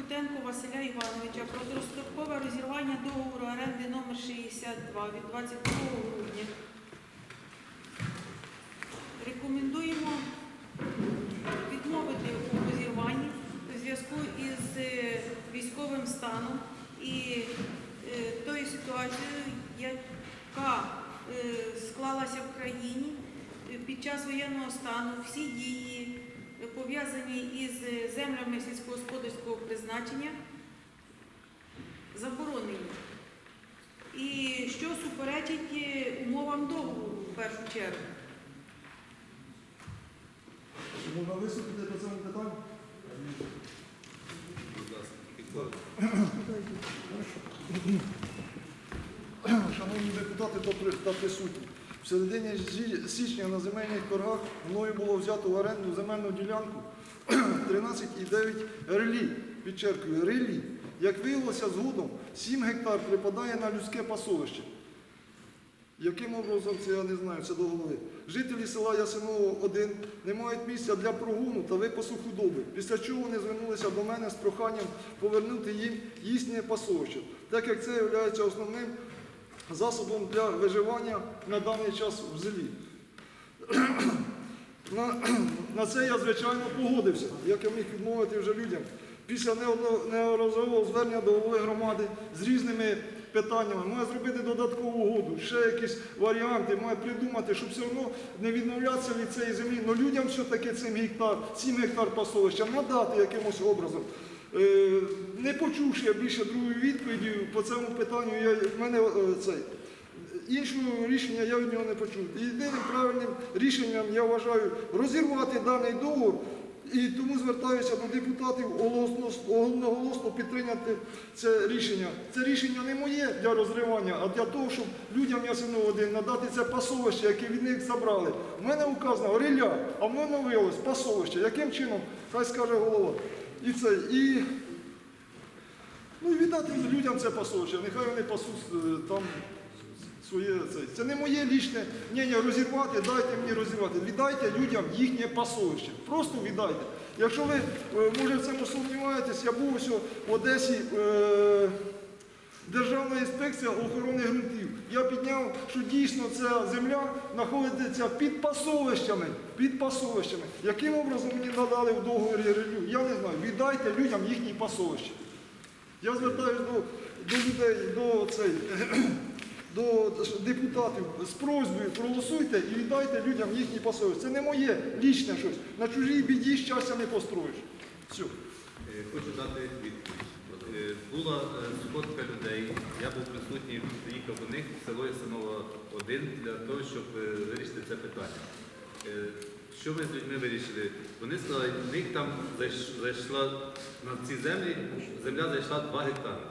Путенко Василя Івановича про дострокове розірвання договору оренди номер 62 від 22 грудня. Рекомендуємо відмовити у розірванні у зв'язку із е, військовим станом і е, тою ситуацією, яка е, склалася в країні під час воєнного стану. Всі дії пов'язані із е, землями сільськогосподарського призначення заборонені. І що суперечить е, умовам договору в першу чергу. Можна виступити питанню? Будь ласка. Шановні депутати та присутні, в середині січня на земельних торгах мною було взято в оренду земельну ділянку 13,9 релі, підчеркую, релі. Як виявилося згодом, 7 гектар припадає на людське пасовище. Яким образом це я не знаю, це до голови. Жителі села Ясиново 1 не мають місця для прогону та випасу худоби, після чого вони звернулися до мене з проханням повернути їм їхнє пасовище, так як це є основним засобом для виживання на даний час в селі. На, на це я, звичайно, погодився, як я міг відмовити вже людям. Після неодноразового звернення до голови громади з різними питаннями, має зробити додаткову угоду, ще якісь варіанти, має придумати, щоб все одно не відмовлятися від цієї землі. Ну людям все-таки цим гектар, 7 гектар пасовища надати якимось образом. Е, не почувши я більше другої відповіді по цьому питанню, я, мене е, цей. Іншого рішення я від нього не почув. І Єдиним правильним рішенням я вважаю розірвати даний договор. І тому звертаюся до депутатів голосно- одноголосно підтримати це рішення. Це рішення не моє для розривання, а для того, щоб людям Ясиново один надати це пасовище, яке від них забрали. У мене указано риля, а в мене виявилось пасовище. Яким чином? Хай скаже голова. І це. І Ну віддати людям це пасовище, нехай вони пасуть е, там своє це. Це не моє лічне мнення розірвати, дайте мені розірвати. Віддайте людям їхнє пасовище. Просто віддайте. Якщо ви, е, може, в цьому сумніваєтесь, я був ось в Одесі. Е- Державна інспекція охорони ґрунтів. Я підняв, що дійсно ця земля знаходиться під пасовищами. Під пасовищами. Яким образом мені надали в договорі релю? Я не знаю. Віддайте людям їхні пасовища. Я звертаюся до, до людей, до, цей, до депутатів з просьбою проголосуйте і віддайте людям їхні пасовища. Це не моє лічне щось. На чужій біді щастя не построїш. Все. Хочу дати відповідь. Е, Була е, сходка людей, я був присутній, приїхав до них в село Ясинова 1 для того, щоб е, вирішити це питання. Що ми з людьми вирішили? Вони сказали, в них там зайшла на ці землі, земля зайшла 2 гектари.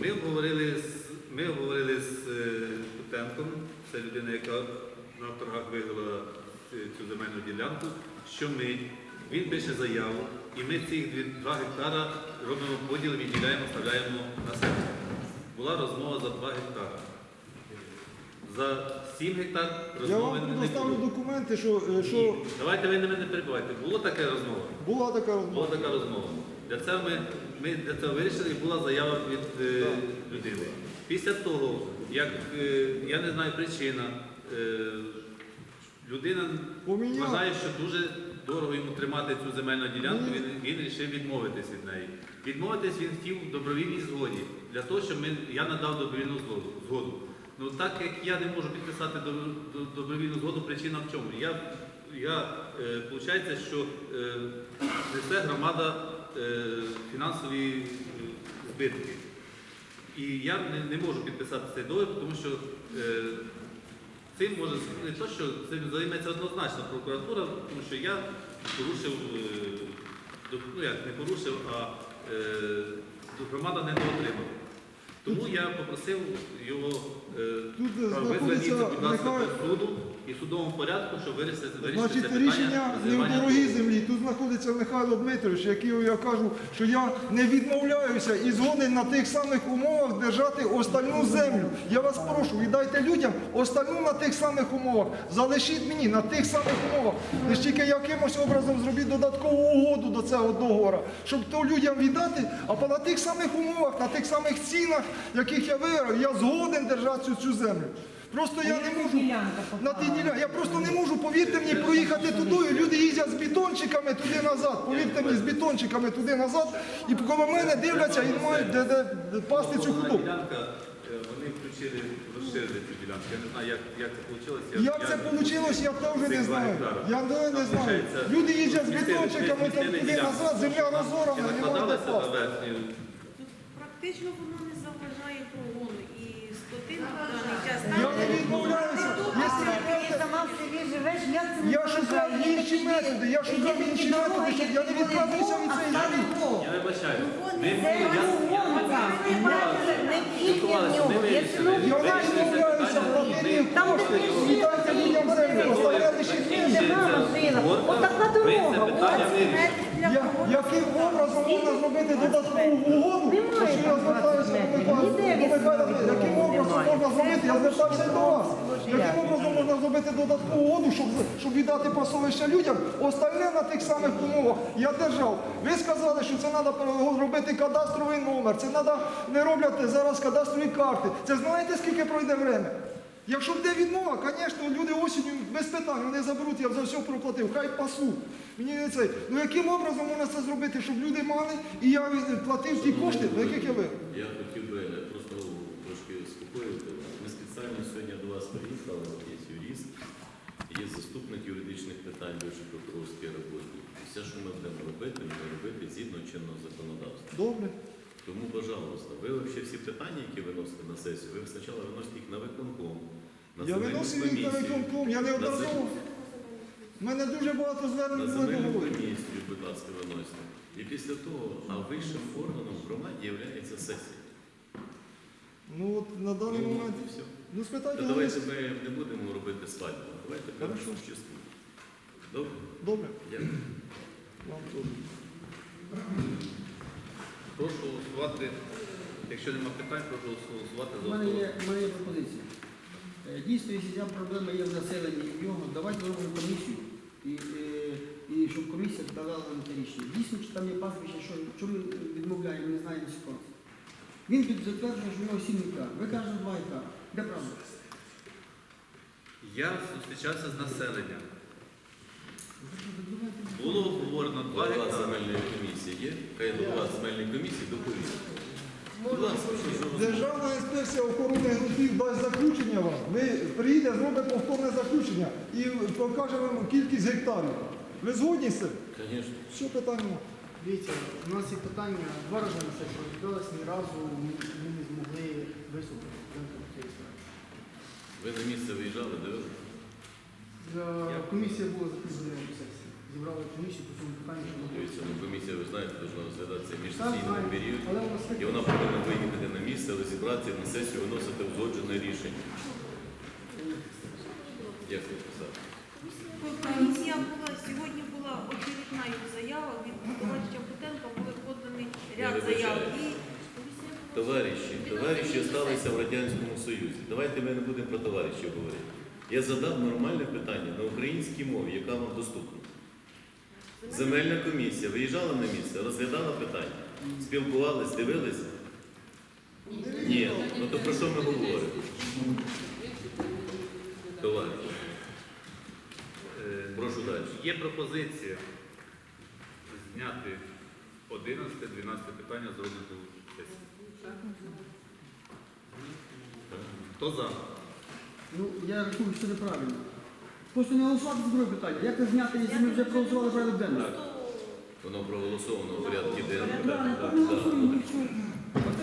Ми обговорили з, ми обговорили з Путенком, це людина, яка на торгах виграла цю земельну ділянку, що ми, він пише заяву, і ми ці 2 гектара робимо поділ, відділяємо, вставляємо на себе. Була розмова за 2 гектара. За 7 гектар Я розмови вам не предоставлю було. документи, що, е, що Ні, Давайте ви на мене перебувайте. Була така розмова. була така Була розмова. така розмова. Для цього ми, ми для цього вирішили і була заява від е, людини. Після того, як е, я не знаю причина, е, людина Поміняв. вважає, що дуже дорого йому тримати цю земельну ділянку, він, він вирішив відмовитись від неї. Відмовитись він хотів в добровільній згоді, для того, щоб ми, я надав добровільну згоду. згоду. Ну так як я не можу підписати добровільну згоду, причина в чому? Я, я е, виходить, що е, несе громада е, фінансові е, збитки. І я не, не можу підписати цей договір, тому що е, цим може не то, що цим займеться однозначно прокуратура, тому що я порушив, е, ну як не порушив, а е, громада не отримала. Тому я попросив його е, Тут ви будь ласка, до суду і в судовому порядку, щоб вирішити, вирішити це Значить, питання. рішення не в дорогій договору. землі. Тут знаходиться Михайло Дмитрович, який я кажу, що я не відмовляюся і згоден на тих самих умовах держати остальну землю. Я вас прошу, віддайте людям остальну на тих самих умовах. Залишіть мені на тих самих умовах. Лише тільки якимось образом зробіть додаткову угоду до цього договору, щоб то людям віддати, а по на тих самих умовах, на тих самих цінах, яких я виграв, я згоден держати цю, цю землю. Просто я не можу на тій ділянці. Я просто не можу, повірте мені, проїхати туди. Люди їздять з бетончиками туди назад. Повірте мені, з бетончиками туди назад. І коло мене дивляться і не мають де, де, де пасти цю худобу. е, вони включили, розширили цю ділянку. Я не знаю, як, як це вийшло. Як це вийшло, я теж не знаю. Я не, не знаю. Люди їздять з бетончиками там туди назад, земля розорана, немає де накладалася на пасти. Тут практично воно не заважає прогону і в даний час. Я не відмовляюся. Ти сама в селі живеш, як це не Я шукав інші методи, я шукав інші методи, щоб я не відказуюся від цієї землі. Я вибачаю. Ми Це я- Не відмовляюся платити кошти, віддайте людям землю, оставляйте лишіть мені. Отака дорога. Яким образом можна зробити додаткову угоду? Що я звертаюся до яким образом можна зробити? Я звертався до вас. Яким образом можна зробити додаткову угоду, щоб, щоб віддати пасовище людям? Остальне на тих самих умовах я держав. Ви сказали, що це треба робити кадастровий номер, це треба не роблять зараз кадастрові карти. Це знаєте, скільки пройде время? Якщо буде відмова, звісно, люди осінню без питань вони заберуть, я за все проплатив, хай пасу. Мені не цей. Ну яким образом можна це зробити, щоб люди мали і я платив ті кошти, на яких я виграв? Я хотів би просто трошки спокоїти. Ми спеціально сьогодні до вас приїхали, є юрист, є заступник юридичних питань бивший прокурорський роботник. І все, що ми будемо робити, ми будемо робити згідно чинного законодавства. Добре. Тому, пожалуйста, ви взагалі всі питання, які виносите на сесію, ви спочатку виносите їх на виконком, на Я земельну виносив їх на комісію, виконком, я на неодноразово. У мене дуже багато на звернень було земельну договорів. комісію, будь ласка, виносите. І після того, а вищим органом в громаді є сесія. Ну от на даний Ну, момент. і все. Ну спитайте, Та голови. давайте ми не будемо робити свадьбу. Давайте Хорошо. существує. Добре? Добре. Дякую. Вам теж. Прошу голосувати. Якщо немає питань, прошу голосувати У за мене основу. є, у мене є пропозиція. Е, Дійсно, якщо ця проблема є в населенні і в нього, давайте зробимо комісію, і, е, і щоб комісія давала нам це рішення. Дійсно, чи там є паспіще, що, що ми відмовляємо, не знаємо ситуацію. Він тут затверджує, що в нього 7 гектар. Ви кажете 2 гектари. Де правда? Я зустрічався з населенням. Було обговорено 2 Голова гектари. земельної комісії є? Хай голова земельної комісії доповість. Будь ласка, що ж ви Державна інспекція охорони ґрунтів дасть заключення вам. Ми приїде, зробить повторне заключення і покаже вам кількість гектарів. Ви згодні з цим? Звісно. Що питання? Дивіться, у нас є питання, два рази на розглядалось, ні разу ми ми не змогли ситуації. Ви на місце виїжджали, дивилися? Комісія була закріплена в сесії. Зібрали комісію по цьому питанню, що. Дивіться, ну комісія, ви знаєте, повинна розглядатися. Але у нас. І вона повинна виїхати на місце, розібратися на сесію виносити узгоджене рішення. Як ви писали? Комісія була, сьогодні була очередна їх заява від товариша Путенка, були поданий Я ряд заяв. І Товариші, товариші залишилися в Радянському Союзі. Давайте ми не будемо про товаришів говорити. Я задав нормальне питання на українській мові, яка вам доступна. Земельна комісія виїжджала на місце, розглядала питання, спілкувались, дивились? Ні. Ну то про що ми говоримо? Товариші, Е, прошу далі. Є пропозиція зняти 11-12 питання з розгляду сесії. Хто за? Ну, я рахую, що неправильно. Просто не голосувати за друге питання. Як це зняти, якщо ми вже проголосували порядок денний? Воно проголосовано в порядку денного. Так, так, так.